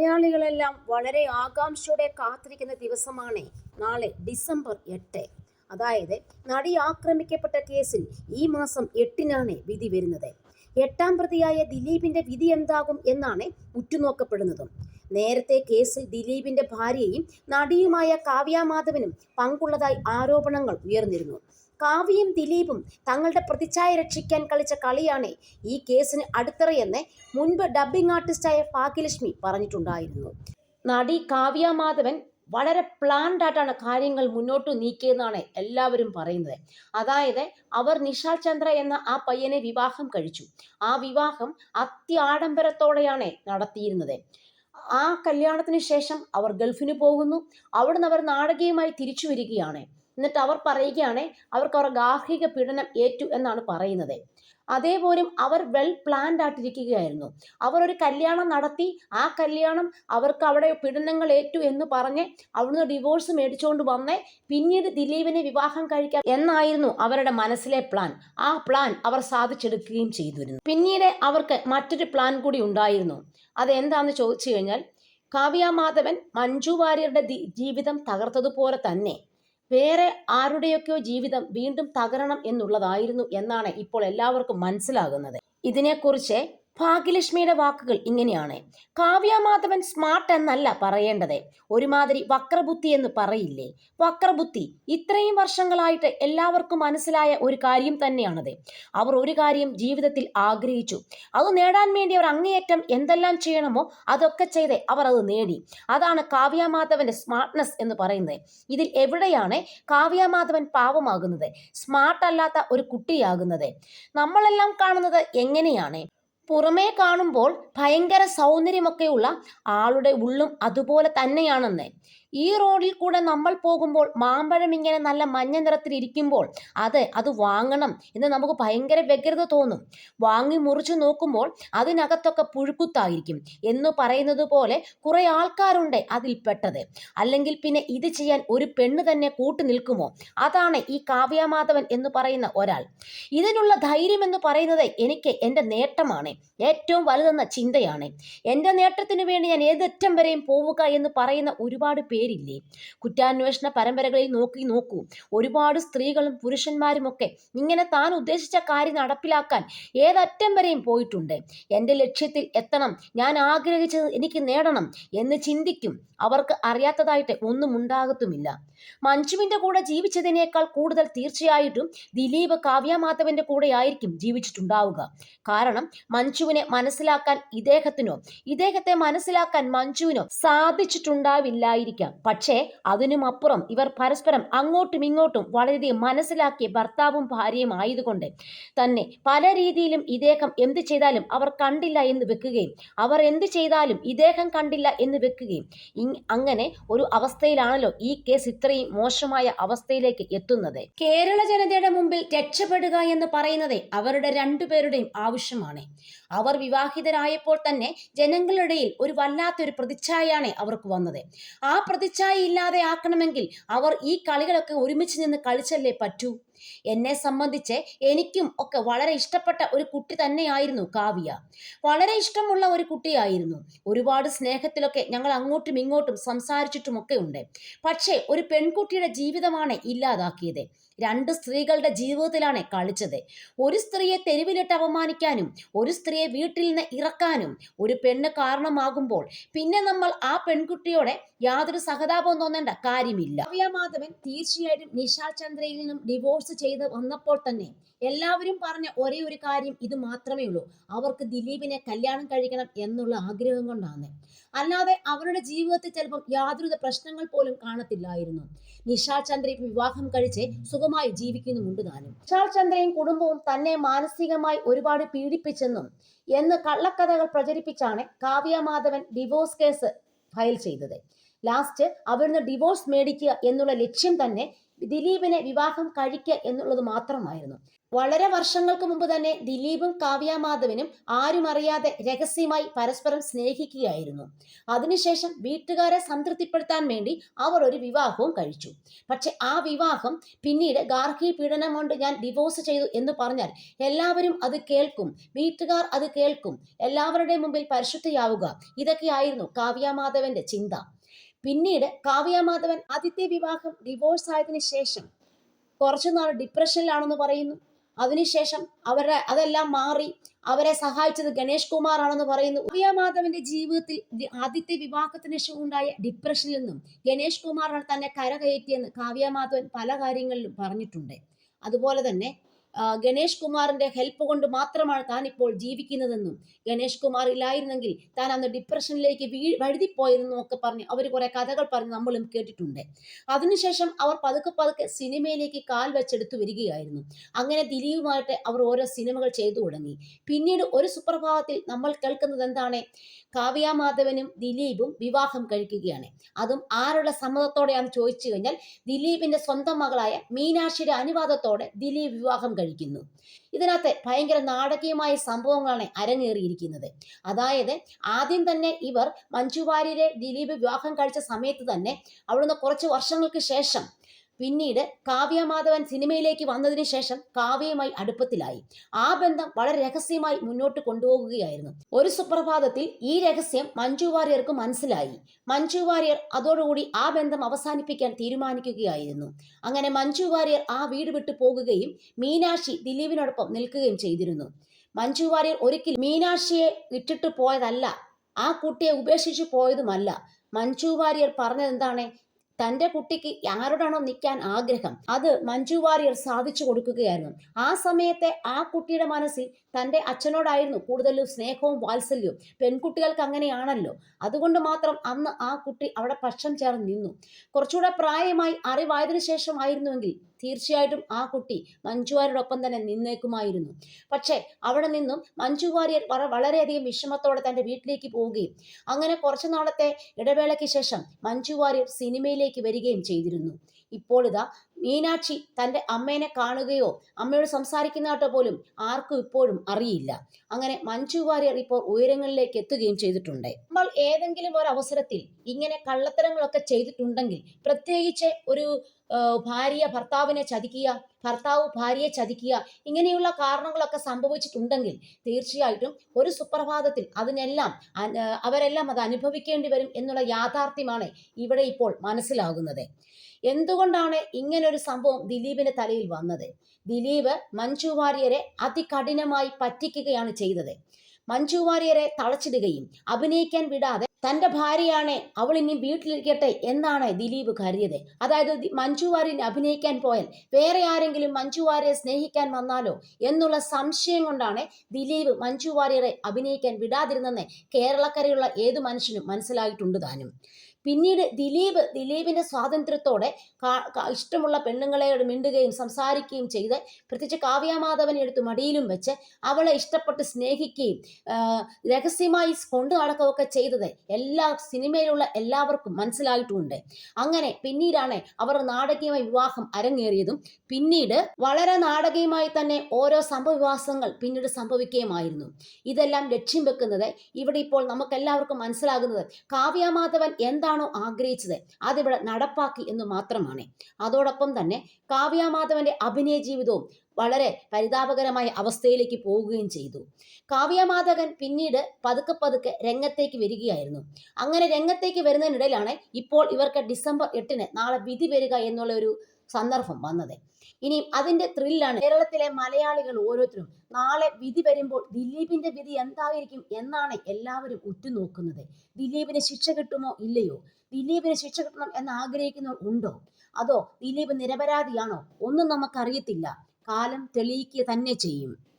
മലയാളികളെല്ലാം വളരെ ആകാംക്ഷയോടെ കാത്തിരിക്കുന്ന ദിവസമാണ് നാളെ ഡിസംബർ എട്ട്. അതായത് നടി ആക്രമിക്കപ്പെട്ട കേസിൽ ഈ മാസം എട്ടിനാണ് വിധി വരുന്നത്. എട്ടാം പ്രതിയായ ദിലീപിന്റെ വിധി എന്താകും എന്നാണ് ഉറ്റുനോക്കപ്പെടുന്നതും. നേരത്തെ കേസിൽ ദിലീപിന്റെ ഭാര്യയും നടിയുമായ കാവ്യ മാധവനും പങ്കുള്ളതായി ആരോപണങ്ങൾ ഉയർന്നിരുന്നു. കാവ്യയും ദിലീപും തങ്ങളുടെ പ്രതിച്ഛായ രക്ഷിക്കാൻ കളിച്ച കളിയാണ് ഈ കേസിന് അടിത്തറയെന്ന് മുൻപ് ഡബ്ബിംഗ് ആർട്ടിസ്റ്റായ ഭാഗ്യലക്ഷ്മി പറഞ്ഞിട്ടുണ്ടായിരുന്നു. നടി കാവ്യ മാധവൻ വളരെ പ്ലാൻഡ് ആയിട്ടാണ് കാര്യങ്ങൾ മുന്നോട്ട് നീക്കിയെന്നാണ് എല്ലാവരും പറയുന്നത്. അതായത് അവർ നിഷാൽ ചന്ദ്ര എന്ന ആ പയ്യനെ വിവാഹം കഴിച്ചു. ആ വിവാഹം അത്യാഡംബരത്തോടെയാണ് നടത്തിയിരുന്നത്. ആ കല്യാണത്തിന് ശേഷം അവർ ഗൾഫിന് പോകുന്നു. അവിടുന്ന് അവർ നാടകീയമായി തിരിച്ചു വരികയാണ്. എന്നിട്ട് അവർ പറയുകയാണ് അവർക്ക് അവർ ഗാർഹിക പീഡനം ഏറ്റു എന്നാണ് പറയുന്നത്. അതേപോലും അവർ വെൽ പ്ലാൻഡ് ആയിട്ടിരിക്കുകയായിരുന്നു. അവർ ഒരു കല്യാണം നടത്തി ആ കല്യാണം അവർക്ക് അവിടെ പീഡനങ്ങൾ ഏറ്റു എന്ന് പറഞ്ഞ് അവിടുന്ന് ഡിവോഴ്സ് മേടിച്ചുകൊണ്ട് വന്ന്. പിന്നീട് ദിലീപിനെ വിവാഹം കഴിക്കാം എന്നായിരുന്നു അവരുടെ മനസ്സിലെ പ്ലാൻ ആ പ്ലാൻ അവർ സാധിച്ചെടുക്കുകയും ചെയ്തിരുന്നു. പിന്നീട് അവർക്ക് മറ്റൊരു പ്ലാൻ കൂടി ഉണ്ടായിരുന്നു. അതെന്താണെന്ന് ചോദിച്ചു കഴിഞ്ഞാൽ കാവ്യ മാധവൻ മഞ്ജു വാര്യരുടെ ജീവിതം തകർത്തതുപോലെ തന്നെ. വേറെ ആരുടെയൊക്കെയോ ജീവിതം വീണ്ടും തകരണം എന്നുള്ളതായിരുന്നു എന്നാണ് ഇപ്പോൾ എല്ലാവർക്കും മനസ്സിലാകുന്നത്. ഇതിനെക്കുറിച്ച് ഭാഗ്യലക്ഷ്മിയുടെ വാക്കുകൾ ഇങ്ങനെയാണ്. കാവ്യ മാധവൻ സ്മാർട്ട് എന്നല്ല പറയേണ്ടത്. ഒരുമാതിരി വക്രബുദ്ധി എന്ന് പറയില്ലേ? വക്രബുദ്ധി. ഇത്രയും വർഷങ്ങളായിട്ട് എല്ലാവർക്കും മനസ്സിലായ ഒരു കാര്യം തന്നെയാണത്. അവർ ഒരു കാര്യം ജീവിതത്തിൽ ആഗ്രഹിച്ചു. അത് നേടാൻ വേണ്ടി അവർ അങ്ങേയറ്റം എന്തെല്ലാം ചെയ്യണമോ അതൊക്കെ ചെയ്ത് അവർ അത് നേടി. അതാണ് കാവ്യ മാധവന്റെ സ്മാർട്ട്നെസ് എന്ന് പറയുന്നത്. ഇതിൽ എവിടെയാണ് കാവ്യ മാധവൻ പാവമാകുന്നത്? സ്മാർട്ട് അല്ലാത്ത ഒരു കുട്ടിയാകുന്നത്. നമ്മളെല്ലാം കാണുന്നത് എങ്ങനെയാണ്? പുറമേ കാണുമ്പോൾ ഭയങ്കര സൗന്ദര്യമൊക്കെയുള്ള ആളുടെ ഉള്ളും അതുപോലെ തന്നെയാണെന്ന്. ഈ റോഡിൽ കൂടെ നമ്മൾ പോകുമ്പോൾ മാമ്പഴം ഇങ്ങനെ നല്ല മഞ്ഞ നിറത്തിൽ ഇരിക്കുമ്പോൾ അത് അത് വാങ്ങണം എന്ന് നമുക്ക് ഭയങ്കര വ്യഗ്രത തോന്നും. വാങ്ങി മുറിച്ചു നോക്കുമ്പോൾ അതിനകത്തൊക്കെ പുഴുക്കുത്തായിരിക്കും എന്ന് പറയുന്നത് പോലെ കുറെ ആൾക്കാരുണ്ട് അതിൽ പെട്ടത് അല്ലെങ്കിൽ പിന്നെ ഇത് ചെയ്യാൻ ഒരു പെണ്ണ് തന്നെ കൂട്ടു നിൽക്കുമോ? അതാണ് ഈ കാവ്യമാധവൻ എന്ന് പറയുന്ന ഒരാൾ. ഇതിനുള്ള ധൈര്യം എന്ന് പറയുന്നത് എനിക്ക് എന്റെ നേട്ടമാണ്. ഏറ്റവും വലുതെന്ന ചിന്തയാണ്. എന്റെ നേട്ടത്തിന് വേണ്ടി ഞാൻ ഏതറ്റം വരെയും പോവുക എന്ന് പറയുന്ന ഒരുപാട് പേരില്ലേ? കുറ്റാന്വേഷണ പരമ്പരകളിൽ നോക്കി നോക്കൂ. ഒരുപാട് സ്ത്രീകളും പുരുഷന്മാരും ഒക്കെ ഇങ്ങനെ താൻ ഉദ്ദേശിച്ച കാര്യം നടപ്പിലാക്കാൻ ഏതറ്റം വരെയും പോയിട്ടുണ്ട്. എന്റെ ലക്ഷ്യത്തിൽ എത്തണം. ഞാൻ ആഗ്രഹിച്ചത് എനിക്ക് നേടണം എന്ന് ചിന്തിക്കും. അവർക്ക് അറിയാത്തതായിട്ട് ഒന്നും ഉണ്ടാകത്തുമില്ല. മഞ്ജുവിന്റെ കൂടെ ജീവിച്ചതിനേക്കാൾ കൂടുതൽ തീർച്ചയായിട്ടും ദിലീപ് കാവ്യമാധവന്റെ കൂടെ ആയിരിക്കും ജീവിച്ചിട്ടുണ്ടാവുക. കാരണം മഞ്ജുവിനെ മനസ്സിലാക്കാൻ ഇദ്ദേഹത്തിനോ ഇദ്ദേഹത്തെ മനസ്സിലാക്കാൻ മഞ്ജുവിനോ സാധിച്ചിട്ടുണ്ടാവില്ലായിരിക്കാം. പക്ഷേ അതിനുമപ്പുറം ഇവർ പരസ്പരം അങ്ങോട്ടും ഇങ്ങോട്ടും വളരെയധികം മനസ്സിലാക്കിയ ഭർത്താവും ഭാര്യയും ആയതുകൊണ്ട് തന്നെ പല രീതിയിലും ഇദ്ദേഹം എന്ത് ചെയ്താലും അവർ കണ്ടില്ല എന്ന് വെക്കുകയും അവർ എന്ത് ചെയ്താലും ഇദ്ദേഹം കണ്ടില്ല എന്ന് വെക്കുകയും അങ്ങനെ ഒരു അവസ്ഥയിലാണല്ലോ ഈ കേസ് ഇത്രയും മോശമായ അവസ്ഥയിലേക്ക് എത്തുന്നത്. കേരള ജനതയുടെ മുമ്പിൽ രക്ഷപ്പെടുക എന്ന് പറയുന്നത് അവരുടെ രണ്ടുപേരുടെയും ആവശ്യമാണ്. അവർ വിവാഹിതരായപ്പോൾ തന്നെ ജനങ്ങളിടയിൽ ഒരു വല്ലാത്തൊരു പ്രതിച്ഛായയാണ് അവർക്ക് വന്നത്. ആ പ്രതിച്ഛായ ഇല്ലാതെ ആക്കണമെങ്കിൽ അവർ ഈ കളികളൊക്കെ ഒരുമിച്ച് നിന്ന് കളിച്ചല്ലേ പറ്റൂ? എന്നെ സംബന്ധിച്ച് എനിക്കും ഒക്കെ വളരെ ഇഷ്ടപ്പെട്ട ഒരു കുട്ടി തന്നെയായിരുന്നു കാവ്യ. വളരെ ഇഷ്ടമുള്ള ഒരു കുട്ടിയായിരുന്നു. ഒരുപാട് സ്നേഹത്തിലൊക്കെ ഞങ്ങൾ അങ്ങോട്ടും ഇങ്ങോട്ടും സംസാരിച്ചിട്ടുമൊക്കെ ഉണ്ട്. പക്ഷേ ഒരു പെൺകുട്ടിയുടെ ജീവിതമാണ് ഇല്ലാതാക്കിയത്. രണ്ട് സ്ത്രീകളുടെ ജീവിതത്തിലാണ് കളിച്ചത്. ഒരു സ്ത്രീയെ തെരുവിലിട്ട് അപമാനിക്കാനും ഒരു സ്ത്രീയെ വീട്ടിൽ നിന്ന് ഇറക്കാനും ഒരു പെണ്ണ് കാരണമാകുമ്പോൾ പിന്നെ നമ്മൾ ആ പെൺകുട്ടിയോടെ യാതൊരു സഹതാപവും തോന്നേണ്ട കാര്യമില്ല. കാവ്യ മാധവൻ തീർച്ചയായിട്ടും നിഷാ ചന്ദ്രയിൽ നിന്നും ഡിവോഴ്സ് ചെയ്ത് വന്നപ്പോൾ തന്നെ എല്ലാവരും പറഞ്ഞ ഒരേ ഒരു കാര്യം ഇത് മാത്രമേ ഉള്ളൂ. അവർക്ക് ദിലീപിനെ കല്യാണം കഴിക്കണം എന്നുള്ള ആഗ്രഹം കൊണ്ടാണ്. അല്ലാതെ അവരുടെ ജീവിതത്തിൽ ചിലപ്പം യാതൊരുവിധ പ്രശ്നങ്ങൾ പോലും കാണത്തില്ലായിരുന്നു. നിഷാ ചന്ദ്രയും വിവാഹം കഴിച്ച് സുഖമായി ജീവിക്കുന്നുമുണ്ട് താനും. നിഷാ ചന്ദ്രയും കുടുംബവും തന്നെ മാനസികമായി ഒരുപാട് പീഡിപ്പിച്ചെന്നും എന്ന് കള്ളക്കഥകൾ പ്രചരിപ്പിച്ചാണ് Kavya Madhavan divorce case file ചെയ്തത്. ലാസ്റ്റ് അവിടുന്ന് ഡിവോഴ്സ് മേടിക്കുക എന്നുള്ള ലക്ഷ്യം തന്നെ ദിലീപിനെ വിവാഹം കഴിക്കുക എന്നുള്ളത് മാത്രമായിരുന്നു. വളരെ വർഷങ്ങൾക്ക് മുമ്പ് തന്നെ ദിലീപും കാവ്യ മാധവനും ആരും അറിയാതെ രഹസ്യമായി പരസ്പരം സ്നേഹിക്കുകയായിരുന്നു. അതിനുശേഷം വീട്ടുകാരെ സംതൃപ്തിപ്പെടുത്താൻ വേണ്ടി അവർ ഒരു വിവാഹവും കഴിച്ചു. പക്ഷെ ആ വിവാഹം പിന്നീട് ഗാർഹി പീഡനം കൊണ്ട് ഞാൻ ഡിവോഴ്സ് ചെയ്തു എന്ന് പറഞ്ഞാൽ എല്ലാവരും അത് കേൾക്കും. വീട്ടുകാർ അത് കേൾക്കും. എല്ലാവരുടെയും മുമ്പിൽ പരിശുദ്ധയാവുക. ഇതൊക്കെയായിരുന്നു കാവ്യ മാധവന്റെ ചിന്ത. പിന്നീട് കാവ്യ മാധവൻ ആദ്യത്തെ വിവാഹം ഡിവോഴ്സ് ആയതിനു ശേഷം കുറച്ചുനാൾ ഡിപ്രഷനിലാണെന്ന് പറയുന്നു. അതിനുശേഷം അവരുടെ അതെല്ലാം മാറി അവരെ സഹായിച്ചത് ഗണേഷ് കുമാർ ആണെന്ന് പറയുന്നു. മാധവന്റെ ജീവിതത്തിൽ ആദ്യത്തെ വിവാഹത്തിന് ശേഷം ഉണ്ടായ ഡിപ്രഷനിൽ നിന്നും ഗണേഷ് കുമാറാണ് തന്നെ കരകയറ്റിയെന്ന് കാവ്യ മാധവൻ പല കാര്യങ്ങളിലും പറഞ്ഞിട്ടുണ്ട്. അതുപോലെ തന്നെ ഗണേഷ് കുമാറിന്റെ ഹെൽപ്പ് കൊണ്ട് മാത്രമാണ് താൻ ഇപ്പോൾ ജീവിക്കുന്നതെന്നും ഗണേഷ് കുമാർ ഇല്ലായിരുന്നെങ്കിൽ താൻ അന്ന് ഡിപ്രഷനിലേക്ക് വീ വഴുതിപ്പോയെന്നും ഒക്കെ പറഞ്ഞ് അവർ കുറെ കഥകൾ പറഞ്ഞ് നമ്മളും കേട്ടിട്ടുണ്ട്. അതിനുശേഷം അവർ പതുക്കെ പതുക്കെ സിനിമയിലേക്ക് കാൽ വെച്ചെടുത്തു വരികയായിരുന്നു. അങ്ങനെ ദിലീപുമായിട്ട് അവർ ഓരോ സിനിമകൾ ചെയ്തു തുടങ്ങി. പിന്നീട് ഒരു സുപ്രഭാതത്തിൽ നമ്മൾ കേൾക്കുന്നത് എന്താണ്? കാവ്യ മാധവനും ദിലീപും വിവാഹം കഴിക്കുകയാണ്. അതും ആരുടെ സമ്മതത്തോടെയാണ് ചോദിച്ചു കഴിഞ്ഞാൽ ദിലീപിന്റെ സ്വന്തം മകളായ മീനാക്ഷിയുടെ അനുവാദത്തോടെ ദിലീപ് വിവാഹം കഴിക്കുന്നു. ഇതിനകത്ത് ഭയങ്കര നാടകീയമായ സംഭവങ്ങളാണ് അരങ്ങേറിയിരിക്കുന്നത്. അതായത് ആദ്യം തന്നെ ഇവർ മഞ്ജു വാര്യരെ ദിലീപ് വിവാഹം കഴിച്ച സമയത്ത് തന്നെ അവിടുന്ന് കുറച്ച് വർഷങ്ങൾക്ക് ശേഷം പിന്നീട് കാവ്യ മാധവൻ സിനിമയിലേക്ക് വന്നതിന് ശേഷം കാവ്യയുമായി അടുപ്പത്തിലായി. ആ ബന്ധം വളരെ രഹസ്യമായി മുന്നോട്ട് കൊണ്ടുപോകുകയായിരുന്നു. ഒരു സുപ്രഭാതത്തിൽ ഈ രഹസ്യം മഞ്ജു വാര്യർക്ക് മനസ്സിലായി. മഞ്ജു വാര്യർ അതോടുകൂടി ആ ബന്ധം അവസാനിപ്പിക്കാൻ തീരുമാനിക്കുകയായിരുന്നു. അങ്ങനെ മഞ്ജു വാര്യർ ആ വീട് വിട്ടു പോകുകയും മീനാക്ഷി ദിലീപിനോടൊപ്പം നിൽക്കുകയും ചെയ്തിരുന്നു. മഞ്ജു വാര്യർ ഒരിക്കലും മീനാക്ഷിയെ ഇട്ടിട്ട് പോയതല്ല ആ കുട്ടിയെ ഉപേക്ഷിച്ചു പോയതുമല്ല. മഞ്ജു വാര്യർ പറഞ്ഞത് എന്താണ് തന്റെ കുട്ടിക്ക് ആരോടാണോ നിൽക്കാൻ ആഗ്രഹം അത് മഞ്ജു വാര്യർ സാധിച്ചു കൊടുക്കുകയായിരുന്നു. ആ സമയത്തെ ആ കുട്ടിയുടെ മനസ്സിൽ തന്റെ അച്ഛനോടായിരുന്നു കൂടുതലും സ്നേഹവും വാത്സല്യവും. പെൺകുട്ടികൾക്ക് അങ്ങനെയാണല്ലോ. അതുകൊണ്ട് മാത്രം അന്ന് ആ കുട്ടി അവിടെ പക്ഷം ചേർന്ന് നിന്നു. കുറച്ചുകൂടെ പ്രായമായി അറിവായതിനു ശേഷമായിരുന്നുവെങ്കിൽ തീർച്ചയായിട്ടും ആ കുട്ടി മഞ്ജു വാര്യരോടൊപ്പം തന്നെ നിന്നേക്കുമായിരുന്നു. പക്ഷേ അവിടെ നിന്നും മഞ്ജു വാര്യർ വള- വളരെയധികം വിഷമത്തോടെ തന്റെ വീട്ടിലേക്ക് പോവുകയും അങ്ങനെ കുറച്ചു നാളത്തെ ഇടവേളയ്ക്ക് ശേഷം മഞ്ജു വാര്യർ സിനിമയിലേക്ക് വരികയും ചെയ്തിരുന്നു. ഇപ്പോൾ ഇതാ മീനാക്ഷി തന്റെ അമ്മേനെ കാണുകയോ അമ്മയോട് സംസാരിക്കുന്നതാട്ടോ പോലും ആർക്കും ഇപ്പോഴും അറിയില്ല. അങ്ങനെ മഞ്ജു വാര്യർ ഇപ്പോൾ ഉയരങ്ങളിലേക്ക് എത്തുകയും ചെയ്തിട്ടുണ്ട്. നമ്മൾ ഏതെങ്കിലും ഒരു അവസരത്തിൽ ഇങ്ങനെ കള്ളത്തരങ്ങളൊക്കെ ചെയ്തിട്ടുണ്ടെങ്കിൽ പ്രത്യേകിച്ച് ഒരു ഭാര്യ ഭർത്താവിനെ ചതിക്കുക ഭർത്താവ് ഭാര്യയെ ചതിക്കുക ഇങ്ങനെയുള്ള കാരണങ്ങളൊക്കെ സംഭവിച്ചിട്ടുണ്ടെങ്കിൽ തീർച്ചയായിട്ടും ഒരു സുപ്രഭാതത്തിൽ അതിനെല്ലാം അവരെല്ലാം അത് അനുഭവിക്കേണ്ടി വരും എന്നുള്ള യാഥാർത്ഥ്യമാണ് ഇവിടെ ഇപ്പോൾ മനസ്സിലാകുന്നത്. എന്തുകൊണ്ടാണ് ഇങ്ങനൊരു സംഭവം ദിലീപിന്റെ തലയിൽ വന്നത്? ദിലീപ് മഞ്ജു വാര്യരെ അതികഠിനമായി പറ്റിക്കുകയാണ് ചെയ്തത്. മഞ്ജു വാര്യരെ തളച്ചിടുകയും അഭിനയിക്കാൻ വിടാതെ തന്റെ ഭാര്യയാണ്. അവൾ ഇനി വീട്ടിലിരിക്കട്ടെ എന്നാണ് ദിലീപ് കരുതിയത്. അതായത് മഞ്ജു വാര്യനെ അഭിനയിക്കാൻ പോയാൽ വേറെ ആരെങ്കിലും മഞ്ജു വാര്യരെ സ്നേഹിക്കാൻ വന്നാലോ എന്നുള്ള സംശയം കൊണ്ടാണ് ദിലീപ് മഞ്ജു വാര്യരെ അഭിനയിക്കാൻ വിടാതിരുന്നെന്ന് കേരളക്കരയുള്ള ഏത് മനുഷ്യനും മനസ്സിലായിട്ടുണ്ട് താനും. പിന്നീട് ദിലീപ് ദിലീപിന്റെ സ്വാതന്ത്ര്യത്തോടെ ഇഷ്ടമുള്ള പെണ്ണുങ്ങളെയോട് മിണ്ടുകയും സംസാരിക്കുകയും ചെയ്ത് പ്രത്യേകിച്ച് കാവ്യാമാധവനെ എടുത്ത് മടിയിലും വെച്ച് അവളെ ഇഷ്ടപ്പെട്ട് സ്നേഹിക്കുകയും രഹസ്യമായി കൊണ്ടു നടക്കുകയൊക്കെ ചെയ്തത് എല്ലാ സിനിമയിലുള്ള എല്ലാവർക്കും മനസ്സിലായിട്ടുമുണ്ട്. അങ്ങനെ പിന്നീടാണ് അവർ നാടകീയമായ വിവാഹം അരങ്ങേറിയതും. പിന്നീട് വളരെ നാടകീയമായി തന്നെ ഓരോ സംഭവവികാസങ്ങൾ പിന്നീട് സംഭവിക്കുകയുമായിരുന്നു. ഇതെല്ലാം ലക്ഷ്യം വെക്കുന്നത് ഇവിടെ ഇപ്പോൾ നമുക്ക് എല്ലാവർക്കും മനസ്സിലാകുന്നത് കാവ്യമാധവൻ എന്താണോ ആഗ്രഹിച്ചത്? അതിവിടെ നടപ്പാക്കി എന്ന് മാത്രമാണ്. അതോടൊപ്പം തന്നെ കാവ്യാമാധവന്റെ അഭിനയ ജീവിതവും വളരെ പരിതാപകരമായ അവസ്ഥയിലേക്ക് പോവുകയും ചെയ്തു. കാവ്യമാധകൻ പിന്നീട് പതുക്കെ പതുക്കെ രംഗത്തേക്ക് വരികയായിരുന്നു. അങ്ങനെ രംഗത്തേക്ക് വരുന്നതിനിടയിലാണ് ഇപ്പോൾ ഇവർക്ക് ഡിസംബർ എട്ടിന് നാളെ വിധി വരിക എന്നുള്ള ഒരു സന്ദർഭം വന്നത്. ഇനിയും അതിന്റെ ത്രില്ലാണ് കേരളത്തിലെ മലയാളികൾ ഓരോരുത്തരും നാളെ വിധി വരുമ്പോൾ ദിലീപിന്റെ വിധി എന്തായിരിക്കും എന്നാണ് എല്ലാവരും ഉറ്റുനോക്കുന്നത്. ദിലീപിന് ശിക്ഷ കിട്ടുമോ ഇല്ലയോ? ദിലീപിന് ശിക്ഷ കിട്ടണം എന്ന് ആഗ്രഹിക്കുന്നവർ ഉണ്ടോ? അതോ ദിലീപ് നിരപരാധിയാണോ? ഒന്നും നമുക്കറിയത്തില്ല. കാലം തെളിയിക്കുക തന്നെ ചെയ്യും.